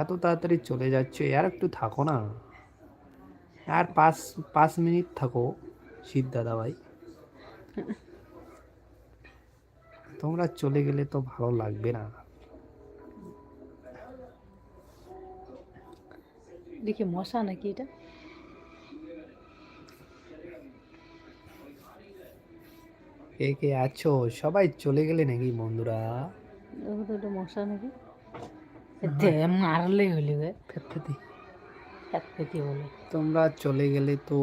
এত তাড়াতাড়ি চলে যাচ্ছে আর একটু থাকো না। আর পাঁচ পাঁচ মিনিট থাকো শীত দাদা ভাই তোমরা চলে গেলে তো ভালো লাগবে না। দেখি মশা নাকি এটা? কে কে আছো? সবাই চলে গেলে নাকি বন্ধুরা? মশা নাকি? দে, মারলেই হলি গে। বলে। তোমরা চলে গেলে তো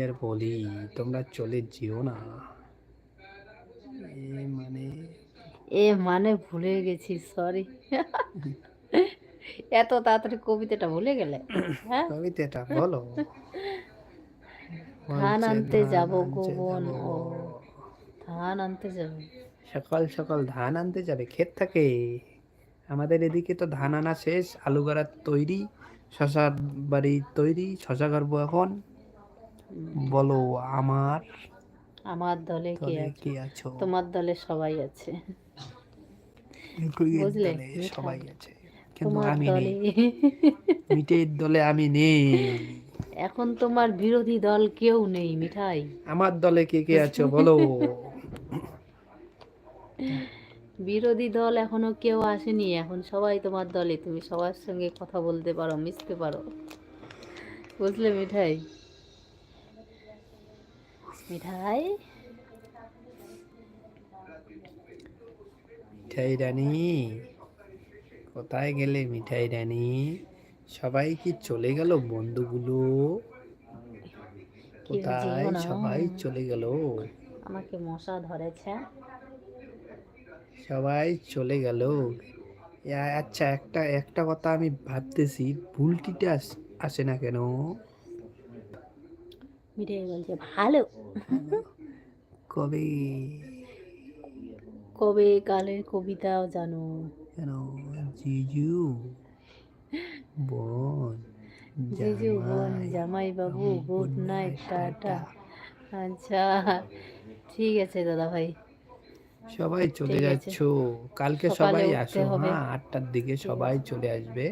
আর বলি তোমরা চলে যেও না। এ মানে এ মানে ভুলে গেছি সরি এত তাড়াতাড়ি কবিতাটা ভুলে গেলে? হ্যাঁ? কবিতাটা বলো। ধান আনতে যাব আনতে গো বোন যাব। ও ধান আনতে যাবে। সকাল সকাল ধান আনতে যাবে ক্ষেত থাকে। আমাদের এদিকে তো ধান আনা শেষ আলু গাড়ার তৈরি শশার বাড়ি তৈরি শশা কাটবো এখন। বলো আমার আমার দলে কে আছো? তোমার দলে সবাই আছে। বুঝলে? সবাই আছে। কিন্তু আমি নেই। মিটের দলে আমি নেই। এখন তোমার বিরোধী দল কেউ নেই মিঠাই। আমার দলে কে কে আছো বলো? বিরোধী দল এখনও কেউ আসেনি এখন সবাই তোমার দলে। তুমি সবার সঙ্গে কথা বলতে পারো মিশতে পারো। বুঝলে মিঠাই? মিঠাই? মিঠাই রানী কোথায় গেলে মিঠাই রানী? সবাই কি চলে গেল বন্ধুগুলো? কোথায় সবাই চলে গেল? আমাকে মশা ধরেছে। সবাই চলে গেল। আচ্ছা একটা একটা কথা আমি ভাবতেছি ভুলটিতে আস- আসে না কেন? মিঠাই বলছে ভালো। কবে? কবে কালের কবিতাও জানো। কেন? জিজু বোন জিজু বোন জামাই বাবু গুড নাইট টাটা। আচ্ছা ঠিক আছে দাদা ভাই সবাই চলে যাচ্ছ। কালকে সবাই আসো হ্যাঁ? আটটার দিকে সবাই চলে আসবে।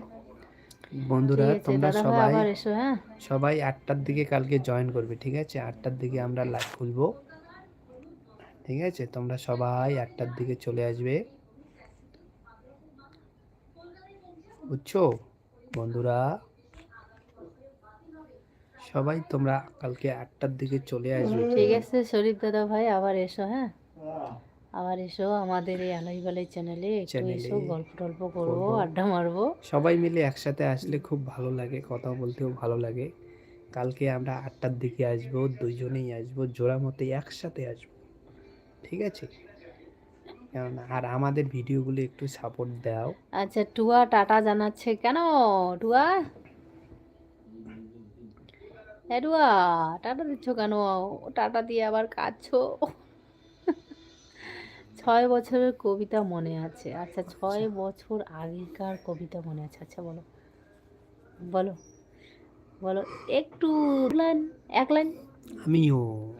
বন্ধুরা তোমরা সবাই হ্যাঁ? সবাই আটটার দিকে কালকে জয়েন করবে ঠিক আছে? আটটার দিকে আমরা লাইভ খুলবো। ঠিক আছে? তোমরা সবাই আটটার দিকে চলে আসবে। বুঝছ? বন্ধুরা সবাই তোমরা কালকে আটটার দিকে চলে আসবে। ঠিক আছে শরীফ দাদা ভাই আবার এসো হ্যাঁ? আবার এসো আমাদের এই আলাই বালাই চ্যানেলে একটু এসো গল্প টল্প করব। আড্ডা মারবো। সবাই মিলে একসাথে আসলে খুব ভালো লাগে কথা বলতেও ভালো লাগে। কালকে আমরা আটটার দিকে আসব দুজনেই আসব জোড়া মতো একসাথে আসব। ঠিক আছে? আর আমাদের ভিডিওগুলো একটু সাপোর্ট দাও। আচ্ছা টুয়া টাটা জানাচ্ছে কেন? টুয়া? হ্যাঁ টুয়া টাটা দিচ্ছ কেন? টাটা দিয়ে আবার কাঁদছো। ছয় বছরের কবিতা মনে আছে। আচ্ছা ছয় বছর আগেকার কবিতা মনে আছে। আচ্ছা বলো। বলো। বলো। একটু লাইন এক লাইন। আমিও।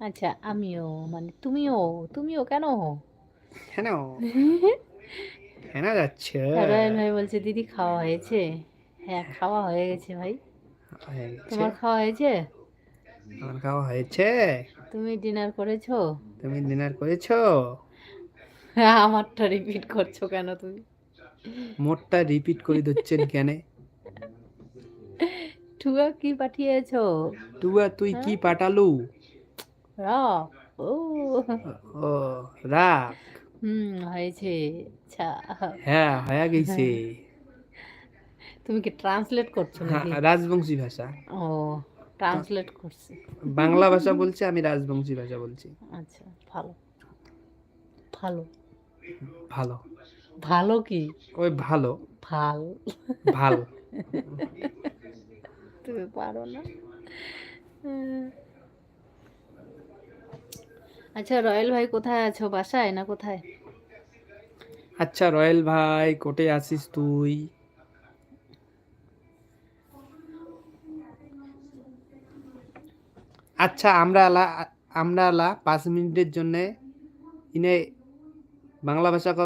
আচ্ছা আমিও। মানে তুমিও তুমিও কেন? কেন? কেন যাচ্ছে? রায়ন ভাই বলছে দিদি খাওয়া হয়েছে? হ্যাঁ খাওয়া হয়ে গেছে ভাই। তোমার খাওয়া হয়েছে? আমার খাওয়া হয়েছে? তুমি ডিনার করেছ? তুমি ডিনার করেছ? হ্যাঁ আমারটা রিপিট করছ কেন তুমি? মোটটা রিপিট করে দিচ্ছেন কেন? টুয়া কি পাঠিয়েছো? টুয়া তুই কি পাঠালু? র ও। ও রাখ। হুম হয়েছে। আচ্ছা। হ্যাঁ হয়ে গেছে। তুমি কি ট্রান্সলেট করছ হ্যাঁ, নাকি? রাজবংশী ভাষা। ও। ট্রান্সলেট করছি। বাংলা ভাষা বলছে আমি রাজবংশী ভাষা বলছি। আচ্ছা ভালো। ভালো। ভালো। ভালো কি? ওই ভালো। ভালো। ভালো। তুমি পারো না। আচ্ছা রয়্যাল ভাই কোথায় আছো? বাসায় না কোথায়? আচ্ছা রয়্যাল ভাই কোটে আছিস তুই? আচ্ছা আমরা আলা আমরা আলা পাঁচ মিনিটের জন্যে ইনে বাংলা ভাষা